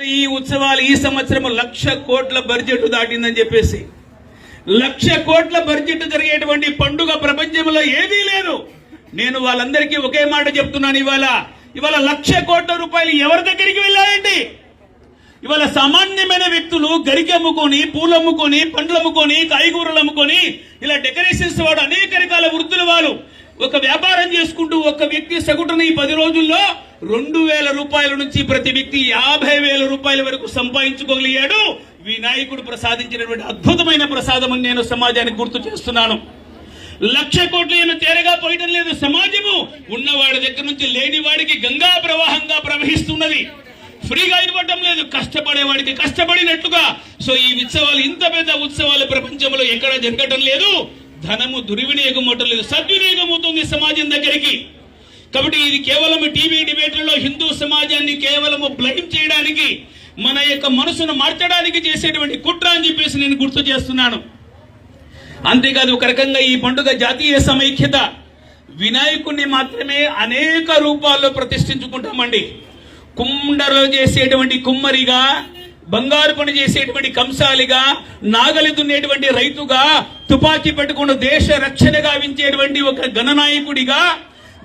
ఈ ఉత్సవాలు ఈ సంవత్సరం లక్ష కోట్ల బడ్జెట్ దాటిందని చెప్పేసి లక్ష కోట్ల బడ్జెట్ జరిగేటువంటి పండుగ ప్రపంచంలో ఏదీ లేదు. నేను వాళ్ళందరికీ ఒకే మాట చెప్తున్నాను ఇవాళ ఇవాళ లక్ష కోట్ల రూపాయలు ఎవరి దగ్గరికి వెళ్ళాయండి? ఇవాళ సామాన్యమైన వ్యక్తులు గరికి అమ్ముకొని పూలు అమ్ముకొని పండ్లు అమ్ముకొని కాయగూరలు అమ్ముకొని ఇలా డెకరేషన్స్ వాడు అనేక రకాల వృత్తుల వాళ్ళు ఒక వ్యాపారం చేసుకుంటూ ఒక వ్యక్తి సగటున ఈ పది రోజుల్లో రెండు వేల రూపాయల నుంచి ప్రతి వ్యక్తి యాభై వేల రూపాయల వరకు సంపాదించుకోగలిగాడు. వినాయకుడు ప్రసాదించినటువంటి అద్భుతమైన ప్రసాదం అని నేను సమాజానికి గుర్తు చేస్తున్నాను. లక్ష కోట్లు ఏమి తేరగా పోయడం లేదు సమాజము. ఉన్నవాడి దగ్గర నుంచి లేని వాడికి గంగా ప్రవాహంగా ప్రవహిస్తున్నది. ఫ్రీగా ఇవ్వటం లేదు కష్టపడేవాడికి కష్టపడినట్టుగా సో ఈ ఉత్సవాలు ఇంత పెద్ద ఉత్సవాలు ప్రపంచంలో ఎక్కడ జరగటం లేదు. ధనము దుర్వినియోగం అవటం లేదు సద్వినియోగం అవుతుంది సమాజం దగ్గరికి. కాబట్టి ఇది కేవలం టీవీ డిబేట్లలో హిందూ సమాజాన్ని కేవలం బ్లైమ్ చేయడానికి మన యొక్క మనసును మార్చడానికి చేసేటువంటి కుట్ర అని చెప్పేసి నేను గుర్తు చేస్తున్నాను. అంతేకాదు ఒక రకంగా ఈ పండుగ జాతీయ సమైక్యత వినాయకుణ్ణి మాత్రమే అనేక రూపాల్లో ప్రతిష్ఠించుకుంటామండి. కుండలో చేసేటువంటి కుమ్మరిగా బంగారు పని చేసేటువంటి కంసాలిగా నాగలి దున్నేటువంటి రైతుగా తుపాకీ పెట్టుకుని దేశ రక్షణ గావించేటువంటి ఒక గణనాయకుడిగా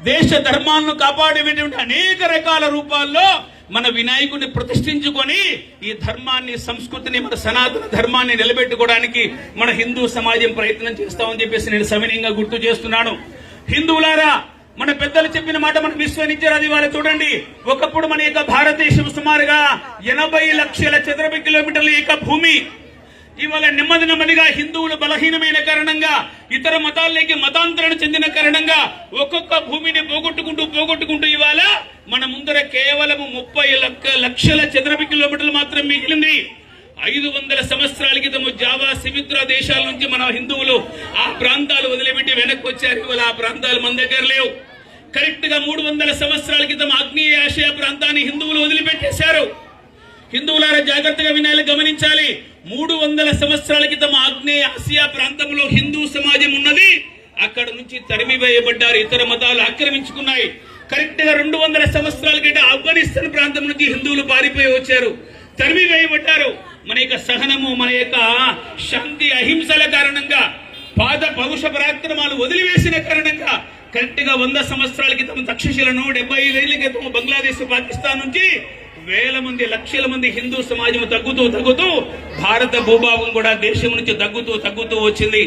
దేశ ధర్మాలను కాపాడేటువంటి అనేక రకాల రూపాల్లో మన వినాయకుడిని ప్రతిష్ఠించుకొని ఈ ధర్మాన్ని సంస్కృతిని మన సనాతన ధర్మాన్ని నిలబెట్టుకోవడానికి మన హిందూ సమాజం ప్రయత్నం చేస్తామని చెప్పేసి నేను సవినీయంగా గుర్తు చేస్తున్నాను. హిందువులారా మన పెద్దలు చెప్పిన మాట మనకు విశ్వనిచ్చారు అది వాళ్ళు చూడండి. ఒకప్పుడు మన యొక్క భారతదేశం సుమారుగా ఎనభై లక్షల చదరపు కిలోమీటర్ల యొక్క భూమి. ఇవాళ నెమ్మది నెమ్మదిగా హిందువులు బలహీనమైన కారణంగా ఇతర మతాల్లోకి మతాంతరణ చెందిన కారణంగా ఒక్కొక్క భూమిని పోగొట్టుకుంటూ పోగొట్టుకుంటూ ఇవాళ మన ముందర కేవలం ముప్పై లక్ష లక్షల చదరపు కిలోమీటర్లు మాత్రం మిగిలింది. ఐదు వందల సంవత్సరాల క్రితము జావా సిమిత్ర దేశాల నుంచి మన హిందువులు ఆ ప్రాంతాలు వదిలిపెట్టి వెనక్కి వచ్చారు. ఇవాళ ఆ ప్రాంతాలు మన దగ్గర లేవు. కరెక్ట్గా మూడు వందల సంవత్సరాల క్రితం ఆగ్నేయ ఆసియా ప్రాంతాన్ని హిందువులు వదిలిపెట్టేశారు. హిందువులారా జాగ్రత్తగా వినాలి గమనించాలి. మూడు వందల సంవత్సరాల క్రితం ఆగ్నేయ ఆసియా ప్రాంతంలో హిందూ సమాజం ఉన్నది. అక్కడ నుంచి తరిమి వేయబడ్డారు ఇతర మతాలు ఆక్రమించుకున్నాయి. కరెక్ట్గా రెండు వందల సంవత్సరాల క్రితం ఆఫ్ఘనిస్తాన్ ప్రాంతం నుంచి హిందువులు పారిపోయి వచ్చారు. తరిమి వేయబడ్డారు మన యొక్క సహనము మన యొక్క శాంతి అహింసల కారణంగా పాద పౌరుష పరాక్రమాలు వదిలివేసిన కారణంగా కరెక్ట్గా వంద సంవత్సరాల క్రితం తక్షశిలను డెబ్బై ఐదేళ్ళ క్రితం బంగ్లాదేశ్ పాకిస్తాన్ నుంచి వేల మంది లక్షల మంది హిందూ సమాజం తగ్గుతూ తగ్గుతూ భారత భూభాగం కూడా దేశం నుంచి తగ్గుతూ తగ్గుతూ వచ్చింది.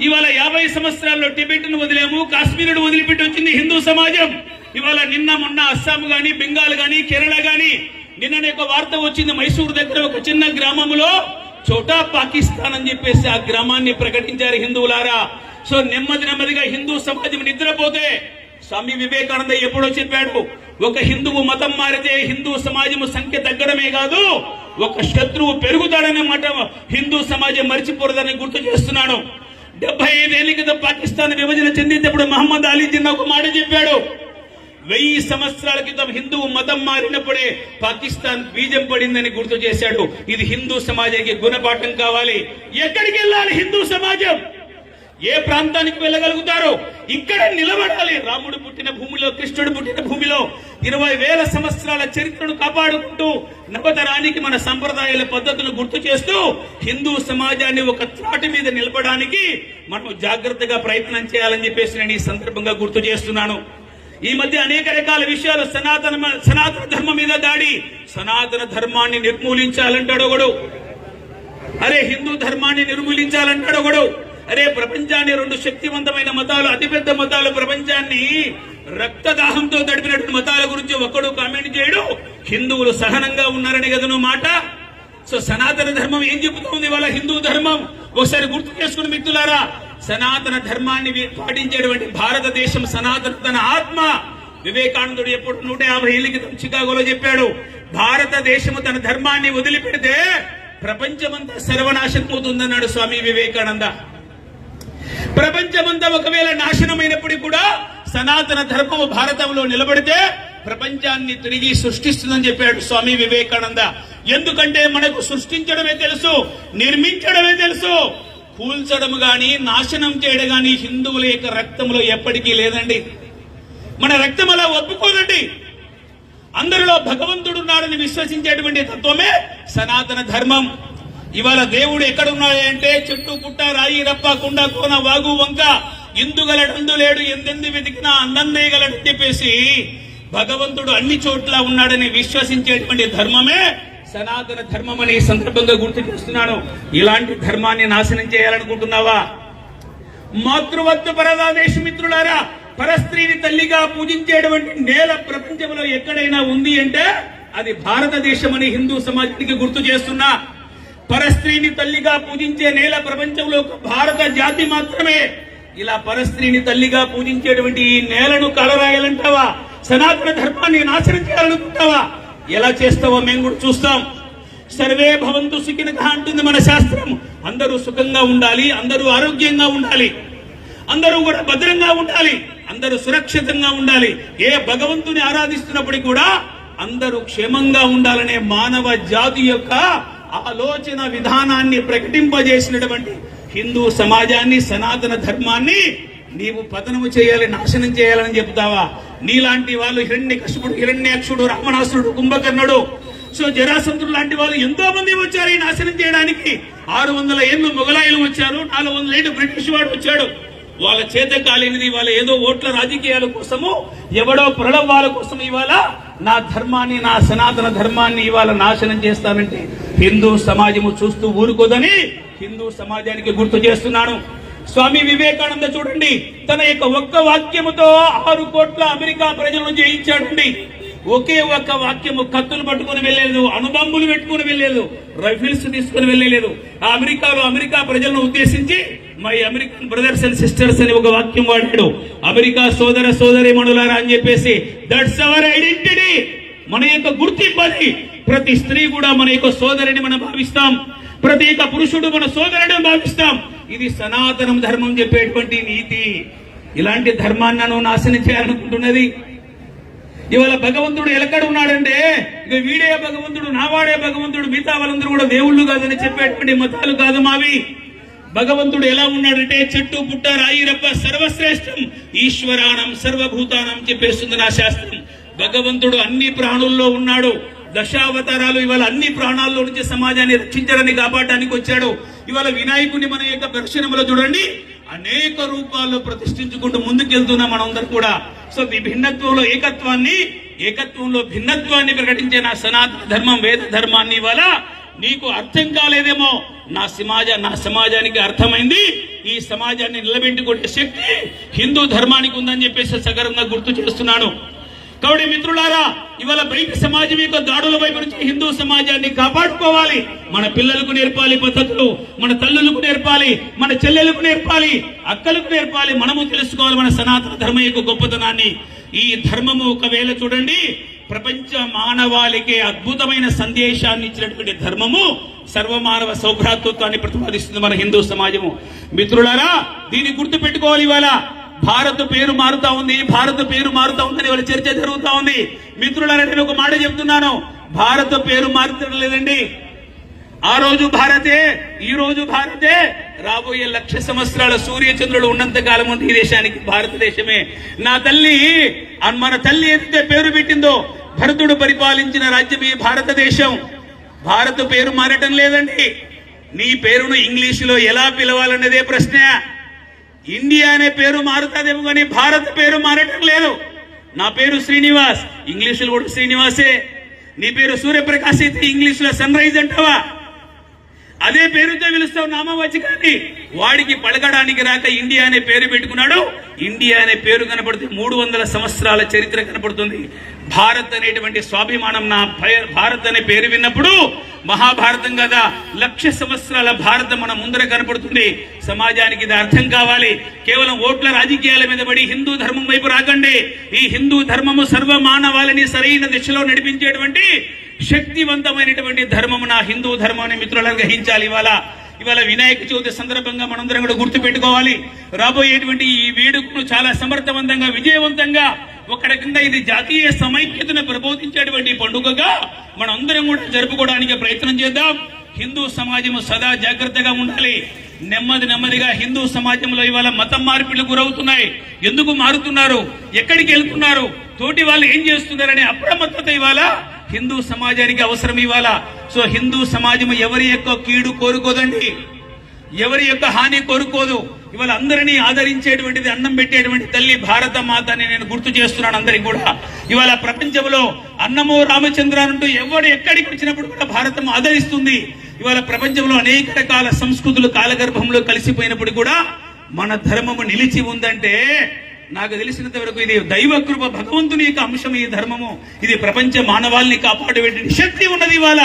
ఇవాళ యాభై సంవత్సరాల్లో టిబెట్ను వదిలేము కాశ్మీరును వదిలిపెట్టి వచ్చింది హిందూ సమాజం. ఇవాళ నిన్న మొన్న అస్సాం గాని బెంగాల్ గాని కేరళ గాని నిన్న ఒక వార్త వచ్చింది మైసూరు దగ్గర ఒక చిన్న గ్రామంలో చోటా పాకిస్తాన్ అని చెప్పేసి ఆ గ్రామాన్ని ప్రకటించారు హిందువులారా. సో నెమ్మది నెమ్మదిగా హిందూ సమాజం నిద్రపోతే స్వామి వివేకానంద ఎప్పుడో చెప్పాడు ఒక హిందువు మతం మారితే హిందూ సమాజం సంఖ్య తగ్గడమే కాదు ఒక శత్రువు పెరుగుతాడనే మాట హిందూ సమాజం మర్చిపోరదని గుర్తు చేస్తున్నాను. డెబ్బై ఐదేళ్ళ క్రితం పాకిస్తాన్ విభజన చెందినప్పుడు మహమ్మద్ అలీ జిన్నా ఒక మాట చెప్పాడు వెయ్యి సంవత్సరాల క్రితం హిందువు మతం మారినప్పుడే పాకిస్తాన్ బీజం పడిందని గుర్తు చేశాడు. ఇది హిందూ సమాజానికి గుణపాఠం కావాలి. ఎక్కడికి వెళ్ళాలి హిందూ సమాజం? ఏ ప్రాంతానికి వెళ్ళగలుగుతారో? ఇక్కడ నిలబడాలి. రాముడు పుట్టిన భూమిలో కృష్ణుడు పుట్టిన భూమిలో ఇరవై వేల సంవత్సరాల చరిత్రను కాపాడుకుంటూ నవతరానికి మన సంప్రదాయాల పద్ధతులు గుర్తు చేస్తూ హిందూ సమాజాన్ని ఒక త్రాటి మీద నిలపడానికి మనం జాగ్రత్తగా ప్రయత్నం చేయాలని చెప్పేసి నేను ఈ సందర్భంగా గుర్తు చేస్తున్నాను. ఈ మధ్య అనేక రకాల విషయాలు సనాతన సనాతన ధర్మం మీద దాడి సనాతన ధర్మాన్ని నిర్మూలించాలంటాడు ఒకడు. అరే హిందూ ధర్మాన్ని నిర్మూలించాలంటాడు ఒకడు. అరే ప్రపంచాన్ని రెండు శక్తివంతమైన మతాలు అతిపెద్ద మతాలు ప్రపంచాన్ని రక్తదాహంతో గడిపినటువంటి మతాల గురించి ఒక్కడు కామెంట్ చేయడు. హిందువులు సహనంగా ఉన్నారని కదను మాట? సో సనాతన ధర్మం ఏం చెబుతోంది వాళ్ళ హిందూ ధర్మం? ఒకసారి గుర్తు చేసుకుని మిత్రులారా సనాతన ధర్మాన్ని వి- పాటించేటువంటి భారతదేశం సనాతన తన ఆత్మ. వివేకానందుడు ఎప్పుడు నూట యాభై ఏళ్ళ క్రితం చికాగోలో చెప్పాడు భారతదేశము తన ధర్మాన్ని వదిలిపెడితే ప్రపంచమంతా సర్వనాశనం అవుతుందన్నాడు స్వామి వివేకానంద. ప్రపంచమంతా ఒకవేళ నాశనమైనప్పటికీ కూడా సనాతన ధర్మము భారతంలో నిలబడితే ప్రపంచాన్ని తిరిగి సృష్టిస్తుందని చెప్పాడు స్వామి వివేకానంద. ఎందుకంటే మనకు సృష్టించడమే తెలుసు నిర్మించడమే తెలుసు. కూల్చడం గాని నాశనం చేయడం గాని హిందువుల యొక్క రక్తంలో ఎప్పటికీ లేదండి. మన రక్తం అలా ఒప్పుకోదండి. అందరిలో భగవంతుడు ఉన్నాడని విశ్వసించేటువంటి తత్వమే సనాతన ధర్మం. ఇవాళ దేవుడు ఎక్కడున్నాడంటే చెట్టు పుట్ట రాయి రప్ప కుండ కోన వాగు వంక ఇందుగలడందు లేడు ఎందెంది వెతికినా అందందేయగలడని చెప్పేసి భగవంతుడు అన్ని చోట్ల ఉన్నాడని విశ్వసించేటువంటి ధర్మమే సనాతన ధర్మం అని ఈ సందర్భంగా గుర్తు చేస్తున్నాను ఇలాంటి ధర్మాన్ని నాశనం చేయాలనుకుంటున్నావా? మాతృవత్వ పరదాదేశ మిత్రులారా పరస్త్రీని తల్లిగా పూజించేటువంటి నేల ప్రపంచంలో ఎక్కడైనా ఉంది అంటే అది భారతదేశం అని హిందూ సమాజానికి గుర్తు చేస్తున్నా. పరస్త్రీని తల్లిగా పూజించే నేల ప్రపంచంలో భారత జాతి మాత్రమే. ఇలా పరస్త్రీని తల్లిగా పూజించేటువంటి ఈ నేలను కలరాయాలంటావా? సనాతన ధర్మాన్ని నాశనం చేయాలనుకుంటావా? ఎలా చేస్తావో మేము కూడా చూస్తాం. సర్వే భవంతు సుఖినక అంటుంది మన శాస్త్రం. అందరూ సుఖంగా ఉండాలి అందరూ ఆరోగ్యంగా ఉండాలి అందరూ కూడా భద్రంగా ఉండాలి అందరూ సురక్షితంగా ఉండాలి. ఏ భగవంతుని ఆరాధిస్తున్నప్పటికీ కూడా అందరూ క్షేమంగా ఉండాలనే మానవ జాతి యొక్క ఆలోచన విధానాన్ని ప్రకటింపజేసినటువంటి హిందూ సమాజాన్ని సనాతన ధర్మాన్ని నీవు పతనము చేయాలి నాశనం చేయాలని చెప్తావా? నీలాంటి వాళ్ళు హిరణ్య కశుపుడు హిరణ్యాక్షుడు రామణాసురుడు కుంభకర్ణుడు. సో జరాసంతుడు లాంటి వాళ్ళు ఎంతో మంది వచ్చారు ఈ నాశనం చేయడానికి. ఆరు వందల ఏళ్ళు మొగలాయిలు వచ్చారు నాలుగు వందల ఏళ్ళు బ్రిటిష్ వాడు వచ్చాడు. వాళ్ళ చేత కాలేనిది వాళ్ళ ఏదో ఓట్ల రాజకీయాల కోసము ఎవడో ప్రళవాల కోసం ఇవాళ నా ధర్మాన్ని నా సనాతన ధర్మాన్ని ఇవాళ నాశనం చేస్తానంటే హిందూ సమాజము చూస్తూ ఊరుకోదని హిందూ సమాజానికి గుర్తు చేస్తున్నాను. స్వామి వివేకానంద చూడండి తన యొక్క ఒక్క వాక్యముతో ఆరు కోట్ల అమెరికా ప్రజలను జయించాడండి. ఒకే ఒక్క వాక్యము కత్తులు పట్టుకుని వెళ్ళలేదు అనుబంబులు పెట్టుకుని వెళ్ళలేదు రైఫిల్స్ తీసుకుని వెళ్ళలేదు. ఆ అమెరికాలో అమెరికా ప్రజలను ఉద్దేశించి my American brothers and sisters అని ఒక వాక్యం వాడాడు. అమెరికా సోదర సోదరి మనులారా అని చెప్పేసి దట్స్ అవర్ ఐడెంటిటీ మన యొక్క గుర్తింపు అది. ప్రతి స్త్రీ కూడా మన యొక్క సోదరిని మనం భావిస్తాం. ప్రతి యొక్క పురుషుడు మన సోదరుడు భావిస్తాం. ఇది సనాతనం ధర్మం చెప్పేటువంటి నీతి. ఇలాంటి ధర్మాన్ని నువ్వు నాశనం చేయాలనుకుంటున్నది. ఇవాళ భగవంతుడు ఎలకడ ఉన్నాడంటే ఇక వీడే భగవంతుడు నావాడే భగవంతుడు మిగతా వాళ్ళందరూ కూడా దేవుళ్ళు కాదని చెప్పేటువంటి మతాలు కాదు మావి. భగవంతుడు ఎలా ఉన్నాడంటే చెట్టు పుట్ట రాయి రప్ప సర్వశ్రేష్టం ఈశ్వరానం సర్వభూతానం చెప్పేస్తుంది నా శాస్త్రం. భగవంతుడు అన్ని ప్రాణుల్లో ఉన్నాడు. దశావతారాలు ఇవాళ అన్ని ప్రాణాల్లో నుంచి సమాజాన్ని రక్షించడానికి కాపాడడానికి వచ్చాడు. ఇవాళ వినాయకుడిని మన యొక్క దర్శనంలో చూడండి. అనేక రూపాల్లో ప్రతిష్ఠించుకుంటూ ముందుకెళ్తున్నాం మనందరూ కూడా. సో ఈ భిన్నత్వంలో ఏకత్వాన్ని ఏకత్వంలో భిన్నత్వాన్ని ప్రకటించే నా సనాతన ధర్మం వేద ధర్మాన్ని ఇవాళ నీకు అర్థం కాలేదేమో. నా సమాజ నా సమాజానికి అర్థమైంది. ఈ సమాజాన్ని నిలబెట్టుకునే శక్తి హిందూ ధర్మానికి ఉందని చెప్పేసి సగరంగా గుర్తు చేస్తున్నాను. కాబట్టి మిత్రులారా ఇవాళ బయట సమాజం యొక్క దాడుల వైపు నుంచి హిందూ సమాజాన్ని కాపాడుకోవాలి. మన పిల్లలకు నేర్పాలి పద్ధతులు మన తల్లులకు నేర్పాలి మన చెల్లెలకు నేర్పాలి అక్కలకు నేర్పాలి. మనము తెలుసుకోవాలి మన సనాతన ధర్మం యొక్క గొప్పతనాన్ని. ఈ ధర్మము ఒకవేళ చూడండి ప్రపంచ మానవాళికి అద్భుతమైన సందేశాన్ని ఇచ్చినటువంటి ధర్మము సర్వమానవ సౌభ్రాతృత్వాన్ని ప్రతిపాదిస్తుంది మన హిందూ సమాజము. మిత్రులారా దీన్ని గుర్తు పెట్టుకోవాలి ఇవాళ. భారత్ పేరు మారుతా ఉంది భారత్ పేరు మారుతా ఉందని వాళ్ళ చర్చ జరుగుతా ఉంది. మిత్రులారా నేను ఒక మాట చెప్తున్నాను. భారత్ పేరు మారుతడం లేదండి. ఆ రోజు భారతే ఈ రోజు భారతే. రాబోయే లక్ష సంవత్సరాల సూర్య చంద్రుడు ఉన్నంత కాలం ఉంది ఈ దేశానికి భారతదేశమే. నా తల్లి మన తల్లి ఏదైతే పేరు పెట్టిందో భరతుడు పరిపాలించిన రాజ్యం ఈ భారతదేశం. భారత్ పేరు మారటం లేదండి. నీ పేరును ఇంగ్లీషులో ఎలా పిలవాలన్నదే ప్రశ్న. ఇండియా అనే పేరు మారుతాదేమో కానీ భారత్ పేరు మారటం లేదు. నా పేరు శ్రీనివాస్. ఇంగ్లీషులో కూడా శ్రీనివాసే. నీ పేరు సూర్యప్రకాశ్ అయితే ఇంగ్లీషులో సన్ రైజ్ అంటావా? అదే పేరుతో పిలుస్తావు నామవచకాన్ని. కానీ వాడికి పలకడానికి రాక ఇండియా అనే పేరు పెట్టుకున్నాడు. ఇండియా అనే పేరు కనపడుతుంది మూడు వందల సంవత్సరాల చరిత్ర కనపడుతుంది. భారత్ అనేటువంటి స్వాభిమానం నా భారత్ అనే పేరు విన్నప్పుడు మహాభారతం కదా. లక్ష సంవత్సరాల భారతం మన ముందర కనపడుతుంది. సమాజానికి ఇది అర్థం కావాలి. కేవలం ఓట్ల రాజకీయాల మీద పడి హిందూ ధర్మం వైపు రాకండి. ఈ హిందూ ధర్మము సర్వ మానవాళిని సరైన దిశలో నడిపించేటువంటి శక్తివంతమైనటువంటి ధర్మము నా హిందూ ధర్మాన్ని మిత్రులను గ్రహించాలి ఇవాళ. ఇవాళ వినాయక చవితి సందర్భంగా మనందరం కూడా గుర్తుపెట్టుకోవాలి. రాబోయేటువంటి ఈ వేడుకను చాలా సమర్థవంతంగా విజయవంతంగా ఒక రకంగా ఇది జాతీయ సమైక్యతను ప్రబోధించేటువంటి పండుగగా మనందరం కూడా జరుపుకోవడానికి ప్రయత్నం చేద్దాం. హిందూ సమాజం సదా జాగ్రత్తగా ఉండాలి. నెమ్మది నెమ్మదిగా హిందూ సమాజంలో ఇవాళ మతం మార్పులు గురవుతున్నాయి. ఎందుకు మారుతున్నారు? ఎక్కడికి వెళ్తున్నారు? తోటి వాళ్ళు ఏం చేస్తున్నారనే అప్రమత్తత ఇవాళ హిందూ సమాజానికి అవసరం ఇవాళ. సో హిందూ సమాజం ఎవరి యొక్క కీడు కోరుకోదండి? ఎవరి యొక్క హాని కోరుకోదు? ఇవాళ అందరినీ ఆదరించేటువంటిది అన్నం పెట్టేటువంటి తల్లి భారత మాత అని నేను గుర్తు చేస్తున్నాను అందరికి కూడా. ఇవాళ ప్రపంచంలో అన్నమో రామచంద్ర అంటూ ఎవడు ఎక్కడికి వచ్చినప్పుడు కూడా భారతం ఆదరిస్తుంది. ఇవాళ ప్రపంచంలో అనేక రకాల సంస్కృతులు కాలగర్భంలో కలిసిపోయినప్పుడు కూడా మన ధర్మము నిలిచి ఉందంటే నాకు తెలిసినంత వరకు ఇది దైవ కృప భగవంతుని యొక్క అంశం ఈ ధర్మము. ఇది ప్రపంచ మానవాల్ని కాపాడేటువంటి శక్తి ఉన్నది ఇవాళ.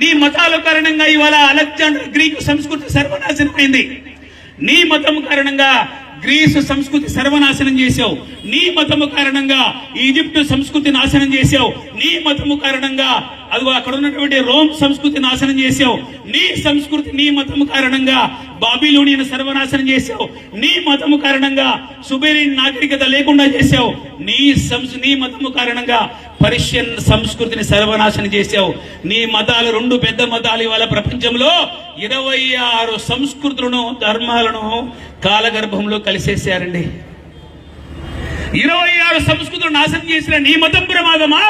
నీ మతాల కారణంగా ఇవాళ అలెగ్జాండర్ గ్రీకు సంస్కృతి సర్వనాశనమైంది. నీ మతం కారణంగా గ్రీసు సంస్కృతి సర్వనాశనం చేశావు. నీ మతము కారణంగా ఈజిప్టు సంస్కృతి నాశనం చేశావు. నీ మతము కారణంగా అదిగో అక్కడ ఉన్నటువంటి రోమ్ సంస్కృతి నాశనం చేశావు. నీ సంస్కృతి నీ మతము కారణంగా బాబీలోనియన్ సర్వనాశనం చేశావు. నీ మతము కారణంగా సుబేరి నాగరికత లేకుండా చేశావు. నీ సంస్ నీ మతము కారణంగా పర్షియన్ సంస్కృతిని సర్వనాశనం చేశావు. నీ మతాలు రెండు పెద్ద మతాలు ఇవాళ ప్రపంచంలో. ఇరవై ఆరు సంస్కృతులను ధర్మాలను కాలగర్భంలో కలిసేసారండి ఇరవై ఆరు సంస్కృతులు నాశనం చేసిన నీ మతం ప్రమాదమా?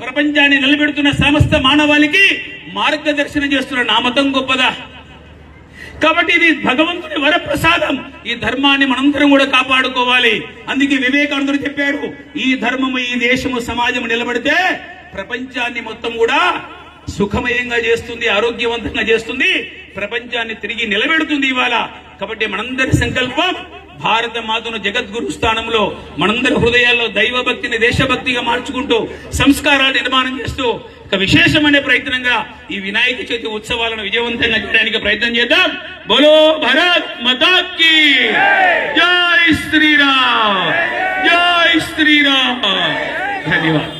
ప్రపంచాన్ని నిలబెడుతున్న సమస్త మానవాళికి మార్గదర్శనం చేస్తున్న నా మతం గొప్పదా? కాబట్టి ఇది భగవంతుని వరప్రసాదం. ఈ ధర్మాన్ని మనందరం కూడా కాపాడుకోవాలి. అందుకే వివేకానందుడు చెప్పాడు ఈ ధర్మము ఈ దేశము సమాజము నిలబడితే ప్రపంచాన్ని మొత్తం కూడా సుఖమయంగా చేస్తుంది ఆరోగ్యవంతంగా చేస్తుంది ప్రపంచాన్ని తిరిగి నిలబెడుతుంది ఇవాళ. కాబట్టి మనందరి సంకల్పం భారత మాతను జగద్గురు స్థానంలో మనందరి హృదయాల్లో దైవభక్తిని దేశభక్తిగా మార్చుకుంటూ సంస్కారాలు నిర్మాణం చేస్తూ ఒక విశేషమైన ప్రయత్నంగా ఈ వినాయక చవితి ఉత్సవాలను విజయవంతంగా చేయడానికి ప్రయత్నం చేద్దాం. బోలో భరత్ మతాకి జై శ్రీరామ్. జై శ్రీరామ్. ధన్యవాదాలు.